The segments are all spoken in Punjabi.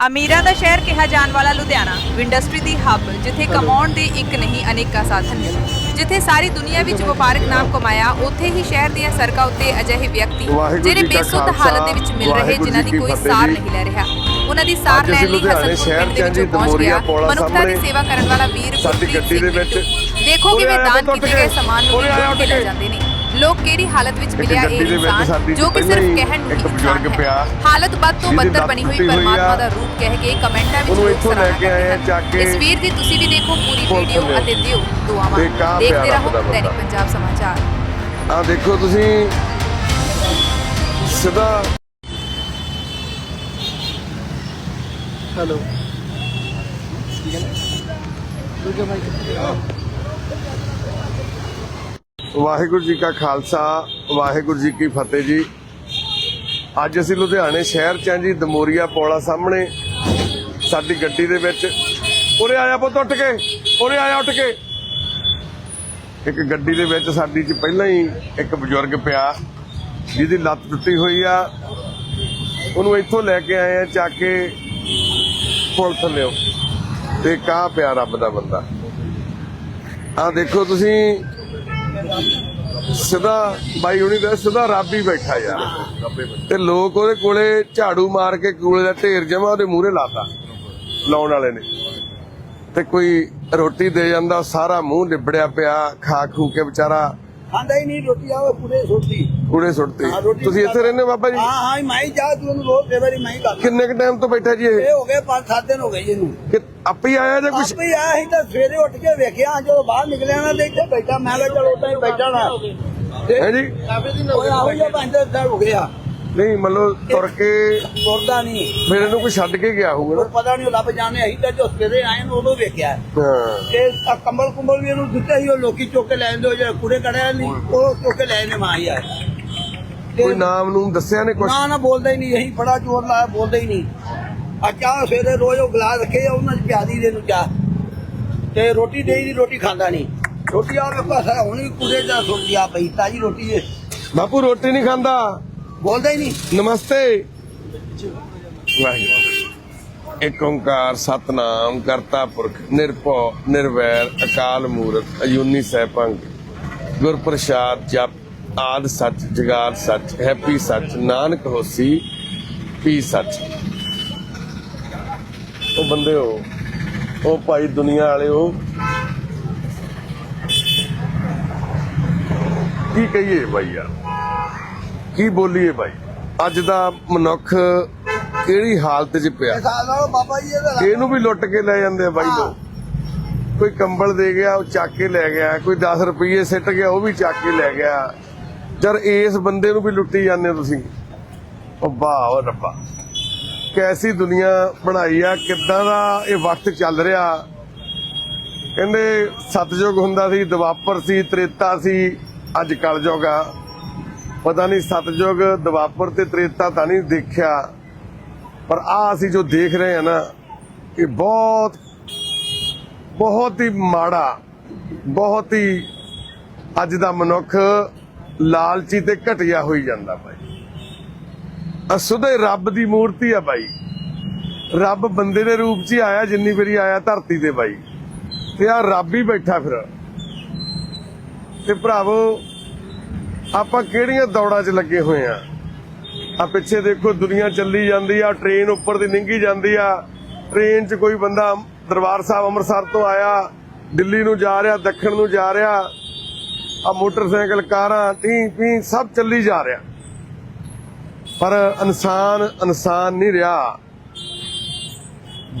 ਅਮੀਰਾਂ ਦਾ ਸ਼ਹਿਰ ਕਿਹਾ ਜਾਣ ਵਾਲਾ ਲੁਧਿਆਣਾ ਇੰਡਸਟਰੀ ਦੀ ਹੱਬ ਜਿੱਥੇ ਕਮਾਉਣ ਦੇ ਇੱਕ ਨਹੀਂ ਅਨੇਕਾਂ ਸਾਧਨ ਨੇ ਜਿੱਥੇ ਸਾਰੀ ਦੁਨੀਆ ਵਿੱਚ ਵਪਾਰਕ ਨਾਮ ਕਮਾਇਆ ਉੱਥੇ ਹੀ ਸ਼ਹਿਰ ਦੀਆਂ ਸੜਕਾਂ ਉੱਤੇ ਅਜਿਹੇ ਵਿਅਕਤੀ ਜਿਹੜੇ ਬੇਸੁੱਧ ਹਾਲਤ ਦੇ ਵਿੱਚ ਮਿਲ ਰਹੇ ਜਿਨ੍ਹਾਂ ਦੀ ਕੋਈ ਸਾਰ। ਨਹੀਂ ਲੈ ਰਿਹਾ ਉਹਨਾਂ ਦੀ ਸਾਰ ਲੈਣ ਲਈ ਹਸਨਪੁਰ ਪਿੰਡ ਦੇ ਵਿੱਚ ਪਹੁੰਚ ਗਿਆ ਮਨੁੱਖਤਾ ਦੀ ਸੇਵਾ ਕਰਨ ਵਾਲਾ ਵੀਰ ਸਾਡੀ ਗੱਡੀ ਦੇ ਵਿੱਚ। ਦੇਖੋ ਕਿਵੇਂ ਦਾਨ ਕੀਤੇ। ਗਏ ਸਮਾਨ ਨੂੰ ਉਰੇ ਆਇਆ ਲੁੱਟ ਕੇ ਟੁੱਟ ਲੈ ਕੇ। ਜਾਂਦੇ ਨੇ ਲੋਕ ਕਿਹੜੀ ਹਾਲਤ ਵਿੱਚ ਮਿਲਿਆ ਇਹ ਇਨਸਾਨ ਜੋ ਕਿ ਸਿਰਫ ਹੀ ਕਹਿਣ ਨੂੰ ਇੱਕ ਹੀ ਬਜ਼ੁਰਗ ਪਿਆ। ਹੈ ਹਾਲਤ ਵੱਧ ਤੋਂ ਲੱਤ ਬਣੀ ਹੋਈ ਪਰਮਾਤਮਾ। ਦਾ ਰੂਪ ਕਹਿ ਕੇ ਕਮੈਂਟਾਂ ਵਿੱਚ ਲੋਕ ਸਰਾਹਨਾ ਕਰਦੇ ਆ, ਹਨ। ਚੱਕ ਕੇ ਇਸ ਵੀਰ ਦੀ ਤੁਸੀਂ ਵੀ ਦੇਖੋ ਪੂਰੀ ਵੀਡੀਓ। ਅਤੇ ਦਿਓ ਦੁਆਵਾਂ ਦੇਖਦੇ ਰਹੋ ਬੰਦਾ। ਦੈਨਿਕ ਪੰਜਾਬ ਸਮਾਚਾਰ ਆ ਦੇਖੋ ਤੁਸੀਂ ਸਿੱਧਾ ਹੈਲੋ ਵਾਹਿਗੁਰੂ ਜੀ ਕਾ ਖਾਲਸਾ, ਵਾਹਿਗੁਰੂ ਜੀ ਕੀ ਫਤਿਹ ਜੀ। ਅੱਜ ਅਸੀਂ ਲੁਧਿਆਣੇ ਸ਼ਹਿਰ ਚ ਆਂ ਜੀ, ਦਮੋਰੀਆ ਪੌਲਾ ਸਾਹਮਣੇ। ਸਾਡੀ ਗੱਡੀ ਦੇ ਵਿੱਚ। ਉਰੇ ਆਇਆ ਪੁੱਤ ਉੱਠ ਕੇ, ਉਰੇ ਆਇਆ ਉੱਠ ਕੇ। ਇੱਕ ਗੱਡੀ ਦੇ ਵਿੱਚ ਸਾਡੀ ਚ ਪਹਿਲਾਂ ਹੀ ਇੱਕ ਬਜ਼ੁਰਗ ਪਿਆ, ਜਿਹਦੀ ਲੱਤ ਟੁੱਟੀ ਹੋਈ ਆ। ਉਹਨੂੰ ਇੱਥੋਂ ਲੈ ਕੇ ਆਏ ਆ ਚੱਕ ਕੇ ਪੁਲ ਥੱਲਿਓ। ਤੇ ਕਾ ਪਿਆ ਰੱਬ ਦਾ ਬੰਦਾ। ਆ ਦੇਖੋ ਤੁਸੀਂ ਸਿੱਧਾ ਬਾਈ ਹੁਣੀ ਦਾ ਸਿੱਧਾ ਰੱਬ ਹੀ ਬੈਠਾ ਯਾਰ। ਤੇ ਲੋਕ ਉਹਦੇ ਕੋਲੇ ਝਾੜੂ ਮਾਰ ਕੇ ਕੂਲੇ ਦਾ ਢੇਰ ਜਮਾ ਉਹਦੇ ਮੂਹਰੇ ਲਾਤਾ, ਲਾਉਣ ਵਾਲੇ ਨੇ। ਤੇ ਕੋਈ ਰੋਟੀ ਦੇ ਜਾਂਦਾ, ਸਾਰਾ ਮੂੰਹ ਲਿਬੜਿਆ ਪਿਆ ਖਾ ਖੂ ਕੇ ਵਿਚਾਰਾ ਖਾਂਦਾ ਹੀ ਨਹੀਂ, ਰੋਟੀ ਆਵੇ ਪੂਰੇ ਛੋਟੀ ਕੂੜੇ ਸੁੱਟਤੇ। ਹਾਂ, ਤੁਸੀਂ ਇੱਥੇ ਰਹਿੰਦੇ ਹੋ ਬਾਬਾ ਜੀ? ਹਾਂ ਹਾਂ ਮੈਂ ਹੀ ਜਾ ਤੂੰ ਰੋਜ਼ ਫੇਵਰ ਹੀ ਮੈਂ ਹੀ ਕਰਦਾ। ਕਿੰਨੇ ਕ ਟਾਈਮ ਤੋਂ ਬੈਠਾ ਜੀ ਇਹ? ਇਹ ਹੋ ਗਏ ਪੰਜ ਸੱਤ ਦਿਨ ਹੋ ਗਏ ਜੀ ਇਹਨੂੰ। ਕਿ ਆਪੇ ਹੀ ਆਇਆ ਜਾਂ ਕੁਛ? ਆਪੇ ਹੀ ਆਇਆ ਸੀ ਤਾਂ ਸਵੇਰੇ ਉੱਠ ਕੇ ਵੇਖਿਆ ਜਦੋਂ ਬਾਹਰ ਨਿਕਲਿਆ ਨਾ ਤੇ ਇੱਥੇ ਬੈਠਾ। ਮੈਂ ਕਿਹਾ ਚਲੋ ਉੱਥੇ ਹੀ ਬੈਠਾ ਨਾ। ਹੈ ਜੀ। ਉਹ ਆਹੋ ਜਿਹਾ ਪੰਜ ਦਸ ਦਿਨ ਹੋ ਗਿਆ। ਨਹੀਂ ਮਤਲਬ ਤੁਰ ਕੇ ਤੁਰਦਾ ਨਹੀਂ। ਫਿਰ ਇਹਨੂੰ ਕੋਈ ਛੱਡ ਕੇ ਗਿਆ ਹੋਊਗਾ ਉਹ ਪਤਾ ਨਹੀਂ ਰੱਬ ਜਾਣੇ ਅਸੀਂ ਤਾਂ ਜੋ ਸਵੇਰੇ ਆਏ ਨੂੰ ਉਦੋਂ ਵੇਖਿਆ। ਨਾ ਹਾਂ। ਤੇ ਆਹ ਕੰਬਲ ਕੁੰਬਲ ਵੀ ਇਹਨੂੰ ਦਿੱਤੇ ਸੀ ਉਹ ਲੋਕੀ ਚੁੱਕ ਕੇ ਲੈ ਜਾਂਦੇ ਉਹ ਜਿਹੜੇ ਕੂੜੇ ਕੜਿਆ ਨਹੀਂ ਉਹ ਚੁੱਕ ਕੇ ਲੈ ਜਾਂਦੇ ਮਾਂ ਹੀ ਤੇ ਕੋਈ ਨਾਮ ਨੂੰ ਦੱਸਿਆ ਨੇ ਕੁਛ? ਨਾ ਨਾ ਬੋਲਦਾ ਹੀ ਨਹੀਂ ਇਹੀ ਬੜਾ ਜ਼ੋਰ ਲਾਇਆ ਬੋਲਦਾ ਹੀ ਨਹੀਂ। ਆ ਚਾਹ ਸਵੇਰੇ ਰੋਜ਼ ਉਹ ਗਲਾਸ ਰੱਖੇ ਆ, ਉਹਨਾਂ ਚ ਪਿਆਦੀ ਦੇ ਨੂੰ ਚਾਹ। ਤੇ ਰੋਟੀ ਦੇਈ ਦੀ ਰੋਟੀ ਖਾਂਦਾ ਨਹੀਂ। ਰੋਟੀ ਆ ਕੇ ਪਾਸਾ ਹੁਣ ਵੀ ਕੁੜੇ ਦਾ ਸੁੱਟੀ ਆ ਪਈ ਤਾਜੀ ਰੋਟੀ ਹੈ ਬਾਪੂ ਰੋਟੀ ਨਹੀਂ ਖਾਂਦਾ। ਬੋਲਦਾ ਹੀ ਨਹੀਂ। ਨਮਸਤੇ। ਵਾਹਿਗੁਰੂ। ਇੱਕ ਓੰਕਾਰ ਸਤਨਾਮ ਕਰਤਾ ਪੁਰਖ ਨਿਰਭਉ ਨਿਰਵੈਰ ਅਕਾਲ ਮੂਰਤ ਅਯੂਨੀ ਸੈਭੰ ਗੁਰ ਪ੍ਰਸਾਦ ਜਪ ਆਦ ਸੱਚ ਜਗਾਦ ਸੱਚ ਹੈਪੀ ਸੱਚ ਨਾਨਕ ਹੋਸੀ ਪੀ ਸੱਚ। ਉਹ ਬੰਦੇ ਹੋ ਉਹ ਭਾਈ ਦੁਨੀਆ ਵਾਲੇ ਹੋ। ਕੀ ਕਹੀਏ ਭਾਈ ਯਾਰ? ਕੀ ਬੋਲੀਏ ਭਾਈ ਅੱਜ ਦਾ ਮਨੁੱਖ ਕਿਹੜੀ ਹਾਲਤ 'ਚ ਪਿਆ? ਇਹਨੂੰ ਵੀ ਲੁੱਟ ਕੇ ਲੈ ਜਾਂਦੇ ਆ ਬਾਈ ਲੋਕ? ਕੋਈ ਕੰਬਲ ਦੇ ਗਿਆ ਉਹ ਚੱਕ ਕੇ ਲੈ ਗਿਆ ਕੋਈ 10 ਰੁਪਏ ਸਿੱਟ ਗਿਆ ਉਹ ਵੀ ਚੱਕ ਕੇ ਲੈ ਗਿਆ। ਜਦ ਇਸ ਬੰਦੇ ਨੂੰ ਵੀ ਲੁੱਟੀ ਜਾਂਦੇ ਹੋ ਤੁਸੀਂ। ਉਹ ਵਾਹ ਉਹ ਰੱਬਾ। ਕੈਸੀ ਦੁਨੀਆ ਬਣਾਈ ਆ, ਕਿੱਦਾਂ ਦਾ ਇਹ ਵਕਤ ਚੱਲ ਰਿਹਾ। ਕਹਿੰਦੇ ਸਤਜੁਗ ਹੁੰਦਾ ਸੀ, ਦਵਾਪਰ ਸੀ, ਤ੍ਰੇਤਾ ਸੀ, ਅੱਜ ਕਲਯੁਗ ਆ। ਪਤਾ ਨਹੀਂ ਸਤਜੁਗ ਦਵਾਪਰ ਤੇ ਤ੍ਰੇਤਾ ਤਾਂ ਨਹੀਂ ਦੇਖਿਆ। ਪਰ ਆ ਅਸੀਂ ਜੋ ਦੇਖ ਰਹੇ ਹਾਂ ਨਾ, ਇਹ ਬਹੁਤ ਬਹੁਤ ਹੀ ਮਾੜਾ, ਬਹੁਤ ਹੀ ਅੱਜ ਦਾ ਮਨੁੱਖ ਲਾਲਚੀ ਤੇ ਘਟਿਆ ਹੋਈ ਜਾਂਦਾ ਭਾਈ। ਅਸੁਦੇ ਰੱਬ ਦੀ ਮੂਰਤੀ ਆ ਭਾਈ। ਰੱਬ ਬੰਦੇ ਦੇ ਰੂਪ 'ਚ ਆਇਆ, ਜਿੰਨੀ ਵਾਰੀ ਆਇਆ ਧਰਤੀ ਤੇ ਭਾਈ। ਤੇ ਆ ਰੱਬ ਹੀ ਬੈਠਾ ਫਿਰ। ਤੇ ਭਰਾਵੋ, ਆਪਾਂ ਕਿਹੜੀਆਂ ਦੌੜਾਂ 'ਚ ਲੱਗੇ ਹੋਏ ਆ? ਆ ਪਿੱਛੇ ਦੇਖੋ, ਦੁਨੀਆ ਚੱਲੀ ਜਾਂਦੀ ਆ, ਟ੍ਰੇਨ ਉੱਪਰ ਦੀ ਲੰਘੀ ਜਾਂਦੀ ਆ। ਟ੍ਰੇਨ 'ਚ ਕੋਈ ਬੰਦਾ ਦਰਬਾਰ ਸਾਹਿਬ ਅੰਮ੍ਰਿਤਸਰ ਤੋਂ ਆਇਆ, ਦਿੱਲੀ ਨੂੰ ਜਾ ਰਿਹਾ, ਦੱਖਣ ਨੂੰ ਜਾ ਰਿਹਾ। ਆ ਮੋਟਰਸਾਈਕਲ, ਕਾਰਾਂ ਟੀ ਪੀ ਸਭ ਚੱਲੀ ਜਾ ਰਿਹਾ। ਪਰ ਇਨਸਾਨ ਇਨਸਾਨ ਨਹੀਂ ਰਿਹਾ।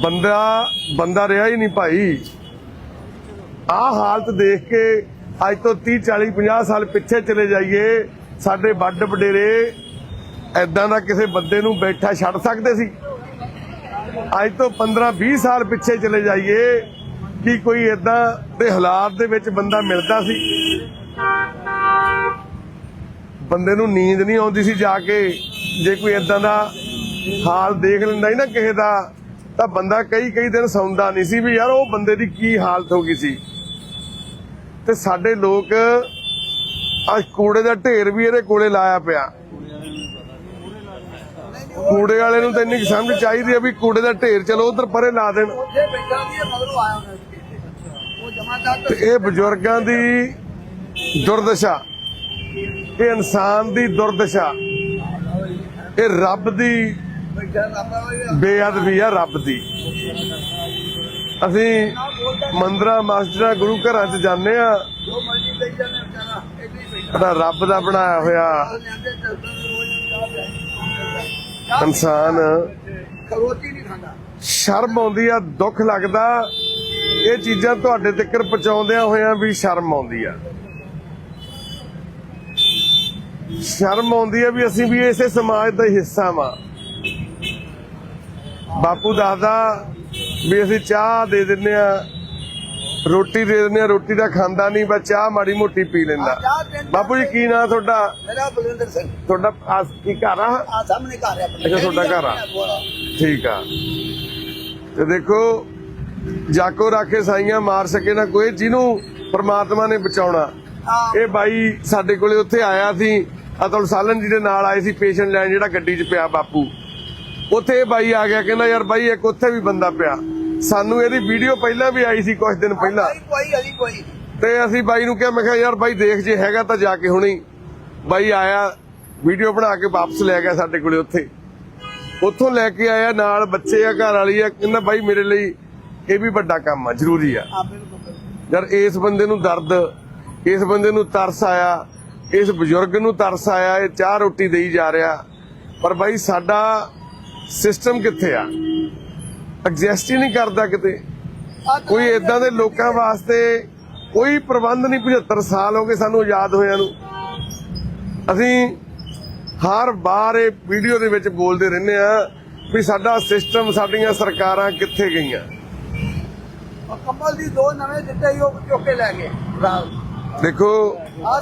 ਬੰਦਾ ਬੰਦਾ ਰਿਹਾ ਹੀ ਨਹੀਂ ਭਾਈ। ਆਹ ਹਾਲਤ ਦੇਖ ਕੇ ਅੱਜ ਤੋਂ 30 40 50 ਸਾਲ ਪਿੱਛੇ ਚਲੇ ਜਾਈਏ, ਸਾਡੇ ਵੱਡ ਵਡੇਰੇ ਐਦਾਂ ਦਾ ਕਿਸੇ ਬੰਦੇ ਨੂੰ ਬੈਠਾ ਛੱਡ ਸਕਦੇ ਸੀ। ਅੱਜ ਤੋਂ 15 20 ਸਾਲ ਪਿੱਛੇ ਚਲੇ ਜਾਈਏ, ਕਿ ਕੋਈ ਐਦਾਂ ਦੇ ਹਾਲਾਤ ਦੇ ਵਿੱਚ ਬੰਦਾ ਮਿਲਦਾ ਸੀ? ਬੰਦੇ ਨੂੰ ਨੀਂਦ ਨਹੀਂ ਆਉਂਦੀ ਸੀ ਜਾ ਕੇ। ਜੇ ਕੋਈ ਐਦਾਂ ਦਾ ਹਾਲ ਦੇਖ ਲੈਂਦਾ ਸੀ ਨਾ ਕਿਸੇ ਦਾ ਤਾਂ ਬੰਦਾ ਕਈ ਕਈ ਦਿਨ ਸੌਂਦਾ ਨਹੀਂ ਸੀ ਵੀ ਯਾਰ ਉਹ ਬੰਦੇ ਦੀ ਕੀ ਹਾਲਤ ਹੋ ਗਈ ਸੀ। ਤੇ ਸਾਡੇ ਲੋਕ ਅੱਜ ਕੂੜੇ ਦਾ ਢੇਰ ਵੀ ਇਹਦੇ ਕੋਲੇ ਲਾਇਆ ਪਿਆ। ਕੂੜੇ ਵਾਲੇ ਨੂੰ ਤਾਂ ਇੰਨੀ ਸਮਝ ਚਾਹੀਦੀ ਆ ਵੀ ਕੂੜੇ ਦਾ ਢੇਰ ਚਲੋ ਉਧਰ ਪਰੇ ਲਾ ਦੇਣ। ਇਹ ਬਜ਼ੁਰਗਾਂ ਦੀ ਦੁਰਦਸ਼ਾ। ਇਹ ਇਨਸਾਨ ਦੀ ਦੁਰਦਸ਼ਾ। ਇਹ ਰੱਬ ਦੀ ਬੇਅਦਬੀ ਆ, ਰੱਬ ਦੀ। ਅਸੀਂ ਮੰਦਰਾਂ ਮਸਜਿਦਾਂ ਗੁਰੂ ਘਰਾਂ 'ਚ ਜਾਂਦੇ ਆ। ਜੋ ਰੱਬ ਦਾ ਬਣਾਇਆ ਹੋਇਆ ਇਨਸਾਨ। ਸ਼ਰਮ ਆਉਂਦੀ ਆ, ਦੁੱਖ ਲੱਗਦਾ। ਇਹ ਚੀਜ਼ਾਂ ਤੁਹਾਡੇ ਤੱਕ ਪਹੁੰਚਾਉਂਦਿਆਂ ਹੋਇਆਂ ਵੀ ਸ਼ਰਮ ਆਉਂਦੀ ਆ। ਸ਼ਰਮ ਆਉਂਦੀ ਆ ਵੀ ਅਸੀਂ ਵੀ ਇਸੇ ਸਮਾਜ ਦਾ ਹੀ ਹਿੱਸਾ ਵਾਂ। ਬਾਪੂ ਦੱਸਦਾ ਵੀ ਅਸੀਂ ਚਾਹ ਦੇ ਦਿੰਨੇ ਆ ਰੋਟੀ ਦੇ ਦਿੰਨੇ ਆ ਰੋਟੀ ਦਾ ਖਾਂਦਾ ਨਹੀਂ ਬਸ ਚਾਹ ਮਾੜੀ ਮੋਟੀ ਪੀ ਲੈਂਦਾ। ਬਾਪੂ ਜੀ ਕੀ ਨਾਂ ਤੁਹਾਡਾ? ਮੇਰਾ ਬਲਵਿੰਦਰ ਸਿੰਘ। ਤੁਹਾਡਾ ਆਸ- ਕੀ ਘਰ ਆ? ਆ ਸਾਹਮਣੇ ਘਰ ਹੈ ਆਪਣੇ। ਅੱਛਾ, ਤੁਹਾਡਾ ਘਰ ਆ। ਠੀਕ ਆ। ਤੇ ਦੇਖੋ ਜਾਕੋ ਰਾਖੇ ਸਾਈਆਂ ਮਾਰ ਸਕੇ ਨਾ ਕੋਈ ਜਿਹਨੂੰ ਪ੍ਰਮਾਤਮਾ ਨੇ ਬਚਾਉਣਾ। ਹਾਂ। ਇਹ ਬਾਈ ਸਾਡੇ ਕੋਲੇ ਉੱਥੇ ਆਇਆ ਸੀ। ਅਤੁਲ ਸਾਲਨ ਜੀ ਦੇ ਨਾਲ ਆਏ ਸੀ ਪੇਸ਼ੈਂਟ ਲੈਣ ਜਿਹੜਾ ਗੱਡੀ 'ਚ ਪਿਆ ਬਾਪੂ। ਉੱਥੇ ਬਾਈ ਆ ਗਿਆ ਕਹਿੰਦਾ ਯਾਰ ਬਾਈ ਇੱਕ ਉੱਥੇ ਵੀ ਬੰਦਾ ਪਿਆ। ਸਾਨੂੰ ਇਹਦੀ ਵੀਡੀਓ ਪਹਿਲਾਂ ਵੀ ਆਈ ਸੀ ਕੁਝ ਦਿਨ ਪਹਿਲਾਂ। ਤੇ ਅਸੀਂ ਬਾਈ ਨੂੰ ਕਿਹਾ ਮੈਂ ਕਿਹਾ ਯਾਰ ਬਾਈ ਦੇਖ ਜੇ ਹੈਗਾ ਤਾਂ ਜਾ ਕੇ ਹੁਣੀ। ਬਾਈ ਆਇਆ ਵੀਡੀਓ ਬਣਾ ਕੇ ਵਾਪਸ ਲੈ ਗਿਆ ਸਾਡੇ ਕੋਲੇ ਉੱਥੇ। ਉੱਥੋਂ ਲੈ ਕੇ ਆਇਆ ਨਾਲ ਬੱਚੇ ਆ ਘਰ ਵਾਲੀ ਆ। ਕਹਿੰਦਾ ਬਾਈ ਮੇਰੇ ਲਈ ਇਹ ਵੀ ਵੱਡਾ ਕੰਮ ਆ ਜ਼ਰੂਰੀ ਆ। ਯਾਰ ਇਸ ਬੰਦੇ ਨੂੰ ਦਰਦ ਇਸ ਬੰਦੇ ਨੂੰ ਤਰਸ ਆਇਆ। ਇਸ ਬਜ਼ੁਰਗ ਨੂੰ ਤਰਸ ਆਇਆ, ਇਹ ਚਾਹ ਰੋਟੀ ਦੇਈ ਜਾ ਰਿਹਾ। ਪਰ ਬਾਈ, ਸਾਡਾ ਸਿਸਟਮ ਕਿੱਥੇ ਆ? ਐਗਜ਼ਿਸਟ ਹੀ ਨਹੀਂ ਕਰਦਾ ਕਿਤੇ। ਕੋਈ ਇਦਾਂ ਦੇ ਲੋਕਾਂ ਵਾਸਤੇ ਕੋਈ ਪ੍ਰਬੰਧ ਨਹੀਂ 75 ਸਾਲ ਹੋ ਗਏ ਸਾਨੂੰ ਆਜ਼ਾਦ ਹੋਇਆਂ ਨੂੰ। ਅਸੀਂ ਹਰ ਵਾਰ ਇਹ ਵੀਡੀਓ ਦੇ ਵਿੱਚ ਬੋਲਦੇ ਰਹਿੰਦੇ ਆ ਵੀ ਸਾਡਾ ਸਿਸਟਮ ਸਾਡੀਆਂ ਸਰਕਾਰਾਂ ਕਿੱਥੇ ਗਈਆਂ। ਕੰਬਲ ਦੀ ਦੋ ਨਵੇਂ ਦਿੱਤੇ ਸੀ, ਉਹ ਚੁੱਕ ਲੈ ਗਏ ਦੇਖੋ,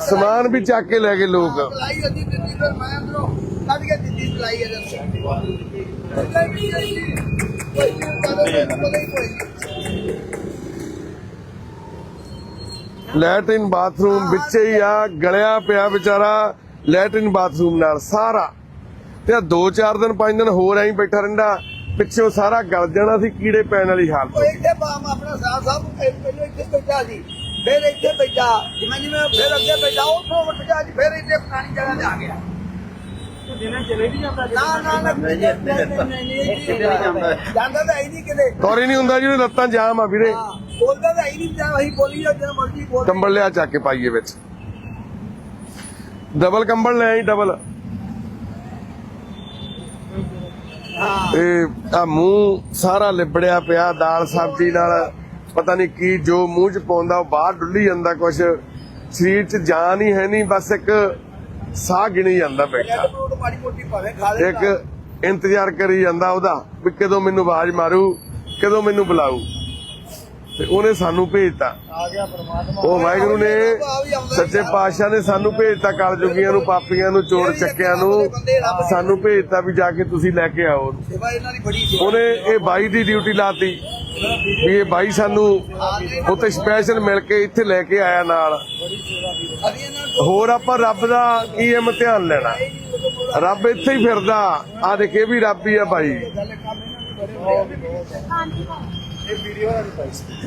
ਸਮਾਨ ਵੀ ਚੱਕ ਕੇ ਲੈ ਗਏ ਲੋਕ। ਸਲਾਈ ਅੱਧੀ ਦਿੱਤੀ ਫਿਰ ਮੈਂ ਅੰਦਰੋਂ ਕੱਢ ਕੇ ਦਿੱਤੀ ਸਲਾਈ ਇਹਦੇ ਹੀ ਲੈਟਰਿਨ ਬਾਥਰੂਮ ਵਿੱਚੇ ਹੀ ਆ, ਗਲਿਆ ਪਿਆ ਵਿਚਾਰਾ, ਲੈਟਰਿਨ ਬਾਥਰੂਮ ਨਾਲ ਸਾਰਾ। ਤੇ ਆ ਦੋ ਚਾਰ ਦਿਨ, ਪੰਜ ਦਿਨ ਹੋਰ ਐਂ ਬੈਠਾ ਰਹਿੰਦਾ, ਪਿੱਛੋਂ ਸਾਰਾ ਗਲ ਜਾਣਾ ਸੀ, ਕੀੜੇ ਪੈਣ ਵਾਲੀ ਹਾਲਤ ਇੱਥੇ ਬਾਮ ਆਪਣਾ ਸਾਹ ਸਾਹਿਬ ਪਹਿਲਾਂ ਇੱਥੇ ਬੈਠਾ ਸੀ ਫਿਰ ਇੱਥੇ ਬੈਠਾ। ਜਿਵੇਂ ਜਿਵੇਂ ਫਿਰ ਅੱਗੇ ਬੈਠਾ ਉੱਥੋਂ ਉੱਠ ਗਿਆ ਜੀ ਫਿਰ ਇੱਥੇ ਪੁਰਾਣੀ ਜਗ੍ਹਾ ਤੇ ਆ ਗਿਆ। ਨਾ ਨਾ ਨਾ ਨਹੀਂ ਨਹੀਂ ਜਾਂਦਾ। ਤਾਂ ਹੈ ਨਹੀਂ ਕਿਤੇ। ਤੋਰੀ ਨਹੀਂ ਹੁੰਦਾ ਜਿਹਨੂੰ ਲੱਤਾਂ ਜਾਮ ਆ ਵੀਰੇ। ਹਾਂ ਬੋਲਦਾ ਤਾਂ ਹੈ ਨਹੀਂ ਜਾਂ ਅਸੀਂ ਬੋਲੀ ਜਾਂ ਜਿਵੇਂ ਮਰਜ਼ੀ ਬੋਲ ਕੰਬਲ ਲਿਆ ਚੱਕ ਕੇ ਪਾਈਏ ਵਿੱਚ। ਡਬਲ ਕੰਬਲ ਲੈ ਆਈ ਡਬਲ। ਹਾਂ। ਇਹ ਆ ਮੂੰਹ ਸਾਰਾ ਲਿਬੜਿਆ ਪਿਆ ਦਾਲ ਸਬਜ਼ੀ ਨਾਲ। ਪਤਾ ਨਹੀਂ ਕੀ ਜੋ ਮੂੰਹ ਚ ਪਾਉਂਦਾ ਉਹ ਬਾਹਰ ਡੁੱਲੀ ਜਾਂਦਾ ਕੁਛ। ਸਰੀਰ ਚ ਜਾਨ ਹੀ ਹੈ ਨਹੀਂ ਬਸ ਇੱਕ ਸਾਹ ਗਿਣੀ ਜਾਂਦਾ ਬੈਠਾ। ਇੱਕ ਇੰਤਜ਼ਾਰ ਕਰੀ ਜਾਂਦਾ ਉਹਦਾ ਵੀ ਕਦੋਂ ਮੈਨੂੰ ਆਵਾਜ਼ ਮਾਰੂ ਕਦੋਂ ਮੈਨੂੰ ਬੁਲਾਊ। ਤੇ ਉਹਨੇ ਸਾਨੂੰ ਭੇਜਤਾ। ਆ ਗਿਆ ਪਰਮਾਤਮਾ। ਉਹ ਵਾਹਿਗੁਰੂ ਨੇ ਸੱਚੇ ਪਾਤਸ਼ਾਹ ਨੇ ਸਾਨੂੰ ਭੇਜਤਾ ਕਲਯੁਗੀਆਂ ਨੂੰ ਪਾਪੀਆਂ ਨੂੰ ਚੋਰ ਚੱਕਿਆਂ ਨੂੰ। ਸਾਨੂੰ ਭੇਜਤਾ ਵੀ ਜਾ ਕੇ ਤੁਸੀਂ ਲੈ ਕੇ ਆਓ। ਉਹਨੇ ਇਹ ਬਾਈ ਦੀ ਡਿਊਟੀ ਲਾਤੀ। ਵੀ ਇਹ ਬਾਈ ਸਾਨੂੰ ਉੱਥੇ ਸਪੈਸ਼ਲ ਮਿਲ ਕੇ ਇੱਥੇ ਲੈ ਕੇ ਆਇਆ ਨਾਲ। ਹੋਰ ਆਪਾਂ ਰੱਬ ਦਾ ਕੀ ਇਮਤਿਹਾਨ ਲੈਣਾ। ਰੱਬ ਇੱਥੇ ਹੀ ਫਿਰਦਾ। ਆ ਦੇਖੇ ਵੀ ਰੱਬ ਹੀ ਆ ਭਾਈ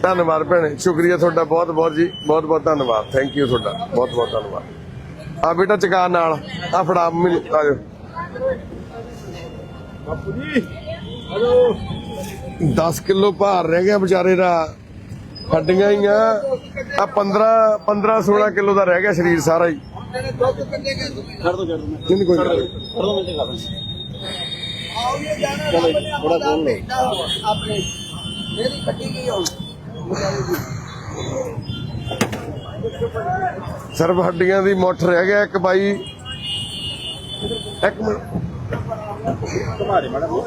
ਧੰਨਵਾਦ ਭੈਣੇ, ਸ਼ੁਕਰੀਆ ਤੁਹਾਡਾ ਬਹੁਤ ਬਹੁਤ ਜੀ ਬਹੁਤ ਬਹੁਤ ਧੰਨਵਾਦ। ਥੈਂਕ ਯੂ ਤੁਹਾਡਾ ਬਹੁਤ ਬਹੁਤ ਧੰਨਵਾਦ। ਆ ਬੇਟਾ ਚਕਾ ਨਾਲ ਆ ਫੜਾ ਮੈਨੂੰ ਆ ਬਾਪੂ ਜੀ ਹਲੋ 10 ਕਿਲੋ ਭਾਰ ਰਹਿ ਗਿਆ ਵਿਚਾਰੇ ਦਾ। ਹੱਡੀਆਂ ਹੀ ਆ। ਆ 15 15 16 ਕਿਲੋ ਦਾ ਰਹਿ ਗਿਆ ਸਰੀਰ ਸਾਰਾ ਹੀ। ਆਪਣੇ ਦੋ ਕਰ ਕੋਈ ਗੱਲ ਦੋ ਮੈਂ ਤੇ ਆਓ ਇਹ ਜਾਣਾ ਰੱਬ ਨੇ ਆਪਣਾ ਆਪਣੇ ਮੇਰੀ ਕੱਟੀ ਗਈ ਹੁਣ ਸਿਰਫ ਹੱਡੀਆਂ ਦੀ ਮੁੱਠ ਰਹਿ ਗਿਆ ਇੱਕ ਬਾਈ। ਇੱਕ ਮਿੰਟ। ਤੁਹਾਡੇ ਮੈਡਮ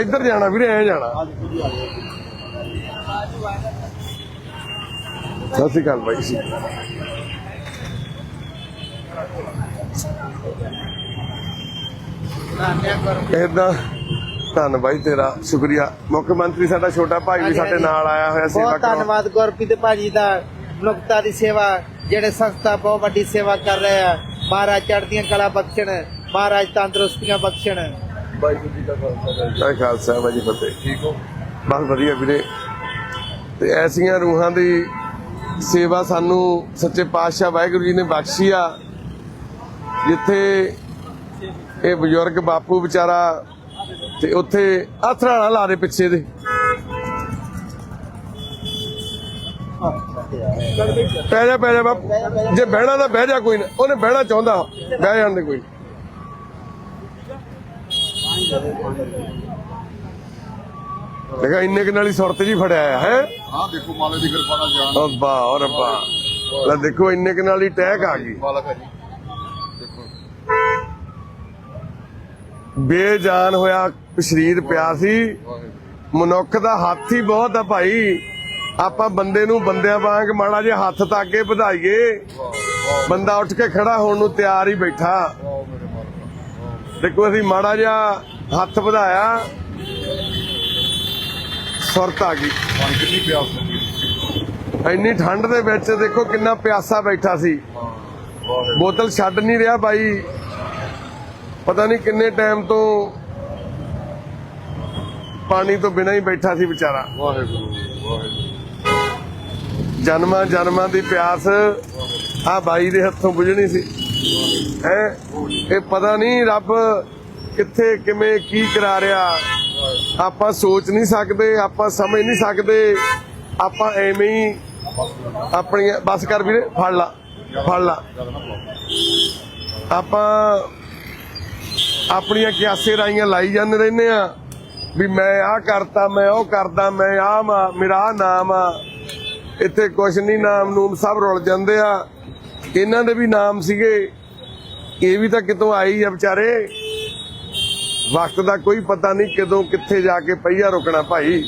ਇੱਧਰ ਜਾਣਾ ਵੀਰੇ ਐ ਜਾਣਾ। ਸਤਿ ਸ਼੍ਰੀ ਅਕਾਲ ਬਾਈ ਜੀ। ਇਦਾਂ ਧੰਨ ਬਾਈ ਤੇਰਾ ਸ਼ੁਕਰੀਆ। ਮੁੱਖ ਮੰਤਰੀ ਸਾਡਾ ਛੋਟਾ ਭਾਈ ਵੀ ਸਾਡੇ ਨਾਲ ਆਇਆ ਹੋਇਆ ਸੇਵਾ ਬਹੁਤ ਧੰਨਵਾਦ ਗੁਰਪ੍ਰੀਤ ਭਾਜੀ ਦਾ ਮਨੁੱਖਤਾ ਦੀ ਸੇਵਾ ਜਿਹੜੇ ਸੰਸਥਾ ਬਹੁਤ ਵੱਡੀ ਸੇਵਾ ਕਰ ਰਹੇ ਆ। ਮਹਾਰਾਜ ਚੜ੍ਹਦੀਆਂ ਕਲਾ ਬਖਸ਼ਣ ਮਹਾਰਾਜ ਤੰਦਰੁਸਤੀਆਂ ਬਖਸ਼ਣ। ਵਾਹਿਗੁਰੂ ਜੀ ਕਾ ਖਾਲਸਾ ਖਾਲਸਾ ਵਾਹਿਗੁਰੂ ਜੀ ਫਤਿਹ। ਠੀਕ ਹੋ? ਬਸ ਵਧੀਆ ਵੀਰੇ। ਤੇ ਐਸੀਆਂ ਰੂਹਾਂ ਦੀ ਸੇਵਾ ਸਾਨੂੰ ਸੱਚੇ ਪਾਤਸ਼ਾਹ ਵਾਹਿਗੁਰੂ ਜੀ ਨੇ ਬਖਸ਼ੀ ਆ ਜਿੱਥੇ ਇਹ ਬਜ਼ੁਰਗ ਬਾਪੂ ਵਿਚਾਰਾ ਤੇ ਉੱਥੇ ਆਥਰਾਣਾ ਲਾ ਦੇ ਪਿੱਛੇ ਦੇ। ਪੈ ਜਾ ਪੈ ਜਾ ਬਾਪੂ। ਜੇ ਬਹਿਣਾ ਤਾਂ ਬਹਿ ਜਾ ਕੋਈ ਨਾ ਉਹਨੇ ਬਹਿਣਾ ਚਾਹੁੰਦਾ ਬਹਿ ਜਾਣ ਦੇ ਕੋਈ। ਦੇਖਾ ਇੰਨੇ ਕੁ ਨਾਲ ਹੀ ਸੁਰਤ ਜੀ ਫੜਿਆ ਆ ਹੈ? ਹਾਂ ਦੇਖੋ ਮਾਲੇ ਦੀ ਕਿਰਪਾ ਨਾਲ ਜਾਨ। ਓ ਬਾ ਓ ਰੱਬਾ। ਲੈ ਦੇਖੋ ਇੰਨੇ ਕੁ ਨਾਲ ਹੀ ਟਹਿਕ ਆ ਗਈ। ਮਾਲਕ ਹੈ ਜੀ। ਦੇਖੋ। ਬੇਜਾਨ ਹੋਇਆ ਸਰੀਰ ਪਿਆ ਸੀ। ਮਨੁੱਖ ਦਾ ਹੱਥ ਹੀ ਬਹੁਤ ਆ ਭਾਈ। ਆਪਾਂ ਬੰਦੇ ਨੂੰ ਬੰਦਿਆਂ ਵਾਂਗ ਮਾੜਾ ਜਿਹਾ ਹੱਥ ਤਾਂ ਅੱਗੇ ਵਧਾਈਏ। ਬੰਦਾ ਉੱਠ ਕੇ ਖੜਾ ਹੋਣ ਨੂੰ ਤਿਆਰ ਹੀ ਬੈਠਾ। ਦੇਖੋ ਅਸੀਂ ਮਾੜਾ ਜਿਹਾ ਹੱਥ ਵਧਾਇਆ। ਸੁਰਤ ਆ ਗਈ। ਕਿੰਨੀ ਪਿਆਸ ਇੰਨੀ ਠੰਡ ਦੇ ਵਿੱਚ ਦੇਖੋ ਕਿੰਨਾ ਪਿਆਸਾ ਬੈਠਾ ਸੀ। ਬੋਤਲ ਛੱਡ ਨਹੀਂ ਰਿਹਾ ਬਾਈ। ਪਤਾ ਨਹੀਂ ਕਿੰਨੇ ਟਾਈਮ ਤੋਂ ਪਾਣੀ ਤੋਂ ਬਿਨਾਂ ਹੀ ਬੈਠਾ ਸੀ ਵਿਚਾਰਾ। ਵਾਹਿਗੁਰੂ ਵਾਹਿਗੁਰੂ ਜਨਮਾਂ ਜਨਮਾਂ ਦੀ ਪਿਆਸ ਆ ਬਾਈ ਦੇ ਹੱਥੋਂ ਬੁਝਣੀ ਸੀ। ਹੈ, ਇਹ ਪਤਾ ਨਹੀਂ ਰੱਬ ਕਿੱਥੇ, ਕਿਵੇਂ, ਕੀ ਕਰਾ ਰਿਹਾ। ਆਪਾਂ ਸੋਚ ਨਹੀਂ ਸਕਦੇ, ਆਪਾਂ ਸਮਝ ਨਹੀਂ ਸਕਦੇ। ਆਪਾਂ ਐਵੇਂ ਹੀ ਆਪਣੀਆਂ, ਬਸ ਕਰ ਵੀਰੇ, ਫੜ ਲਾ ਫੜ ਲਾ। ਆਪਾਂ ਆਪਣੀਆਂ ਕਿਆਸੇ ਰਾਈਆਂ ਲਾਈ ਜਾਂਦੇ ਰਹਿੰਦੇ ਆ ਵੀ ਮੈਂ ਆਹ ਕਰਤਾ, ਮੈਂ ਉਹ ਕਰਦਾ, ਮੈਂ ਆਹ ਮਾ ਮੇਰਾ ਆਹ ਨਾਮ ਆ। ਇੱਥੇ ਕੁਛ ਨਹੀਂ ਨਾਮ ਨੂਮ ਸਭ ਰੁਲ ਜਾਂਦੇ ਆ। ਇਹਨਾਂ ਦੇ ਵੀ ਨਾਮ ਸੀਗੇ। ਇਹ ਵੀ ਤਾਂ ਕਿਤੋਂ ਆਈ ਆ ਵਿਚਾਰੇ। ਵਕਤ ਦਾ ਕੋਈ ਪਤਾ ਨਹੀਂ ਕਦੋਂ ਕਿੱਥੇ ਜਾ ਕੇ ਪਈਆ ਰੁਕਣਾ ਭਾਈ।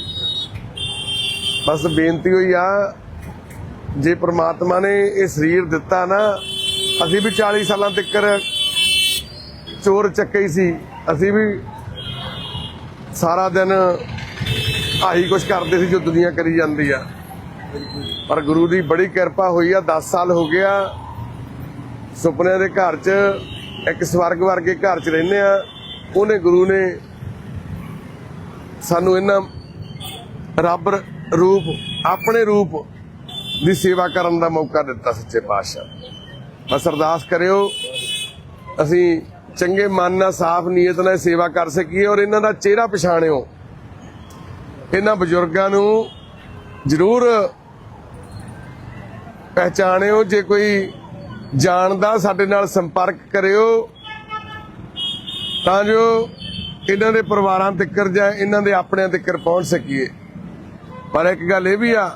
ਬਸ ਬੇਨਤੀ ਹੋਈ ਆ, ਜੇ ਪ੍ਰਮਾਤਮਾ ਨੇ ਇਹ ਸਰੀਰ ਦਿੱਤਾ ਨਾ, ਅਸੀਂ ਵੀ 40 ਸਾਲਾਂ ਤੱਕ ਚੋਰ ਚੱਕੇ ਹੀ ਸੀ। ਅਸੀਂ ਵੀ ਸਾਰਾ ਦਿਨ ਆਹੀ ਕੁਛ ਕਰਦੇ ਸੀ ਜੋ ਦੁਨੀਆ ਕਰੀ ਜਾਂਦੀ ਆ। ਪਰ ਗੁਰੂ ਦੀ ਬੜੀ ਕਿਰਪਾ ਹੋਈ ਆ 10 ਸਾਲ ਹੋ ਗਿਆ। ਸੁਪਨਿਆਂ ਦੇ ਘਰ 'ਚ, ਇੱਕ ਸਵਰਗ ਵਰਗੇ ਘਰ 'ਚ ਰਹਿੰਦੇ ਆ। ਉਹਨੇ ਗੁਰੂ ਨੇ ਸਾਨੂੰ ਇਹਨਾਂ ਰੱਬ ਰੂਪ, ਆਪਣੇ ਰੂਪ ਦੀ ਸੇਵਾ ਕਰਨ ਦਾ ਮੌਕਾ ਦਿੱਤਾ ਸੱਚੇ ਪਾਤਸ਼ਾਹ। ਬਸ ਅਰਦਾਸ ਕਰਿਓ, ਅਸੀਂ ਚੰਗੇ ਮਨ ਨਾਲ, ਸਾਫ਼ ਨੀਅਤ ਨਾਲ ਸੇਵਾ ਕਰ ਸਕੀਏ ਔਰ ਇਹਨਾਂ ਦਾ ਚਿਹਰਾ ਪਛਾਣਿਓ। ਇਹਨਾਂ ਬਜ਼ੁਰਗਾਂ ਨੂੰ ਜ਼ਰੂਰ ਪਹਿਚਾਣਿਓ, ਜੇ ਕੋਈ ਜਾਣਦਾ, ਸਾਡੇ ਨਾਲ ਸੰਪਰਕ ਕਰਿਓ। ਤਾਂ ਜੋ ਇਹਨਾਂ ਦੇ ਪਰਿਵਾਰਾਂ ਤੱਕ ਜਾਂ ਇਹਨਾਂ ਦੇ ਆਪਣਿਆਂ ਤੱਕ ਪਹੁੰਚ ਸਕੀਏ। ਪਰ ਇੱਕ ਗੱਲ ਇਹ ਵੀ ਆ,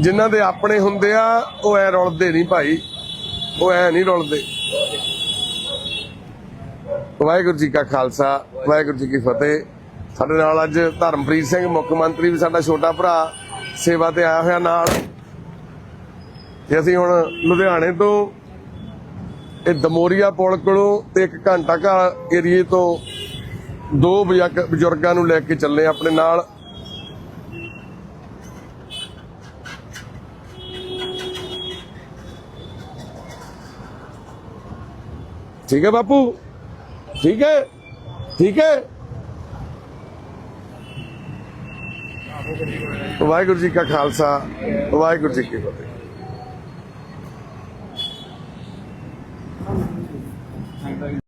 ਜਿਨ੍ਹਾਂ ਦੇ ਆਪਣੇ ਹੁੰਦੇ ਆ, ਉਹ ਐ ਰੁਲਦੇ ਨਹੀਂ ਭਾਈ। ਉਹ ਐ ਨਹੀਂ ਰੁਲਦੇ। ਵਾਹਿਗੁਰੂ ਜੀ ਕਾ ਖਾਲਸਾ, ਵਾਹਿਗੁਰੂ ਜੀ ਕੀ ਫਤਿਹ। ਸਾਡੇ ਨਾਲ ਅੱਜ ਧਰਮਪ੍ਰੀਤ ਸਿੰਘ, ਮੁੱਖ ਮੰਤਰੀ ਵੀ ਸਾਡਾ ਛੋਟਾ ਭਰਾ, ਸੇਵਾ ਤੇ ਆਇਆ ਹੋਇਆ ਨਾਲ। ਤੇ ਅਸੀਂ ਹੁਣ ਲੁਧਿਆਣੇ ਤੋਂ ਇਹ ਦਮੋਰੀਆ ਪੁਲ ਕੋਲੋਂ ਤੇ ਇੱਕ ਘੰਟਾ ਘਰ ਏਰੀਏ ਤੋਂ ਦੋ ਬਜ਼ੁਰਗਾਂ ਨੂੰ ਲੈ ਕੇ ਚੱਲੇ ਆਪਣੇ ਨਾਲ। ਠੀਕ ਹੈ ਬਾਪੂ? ਠੀਕ ਹੈ? ਠੀਕ ਹੈ? ਵਾਹਿਗੁਰੂ ਜੀ ਕਾ ਖਾਲਸਾ, ਵਾਹਿਗੁਰੂ ਜੀ ਕੀ ਫਤਿਹ।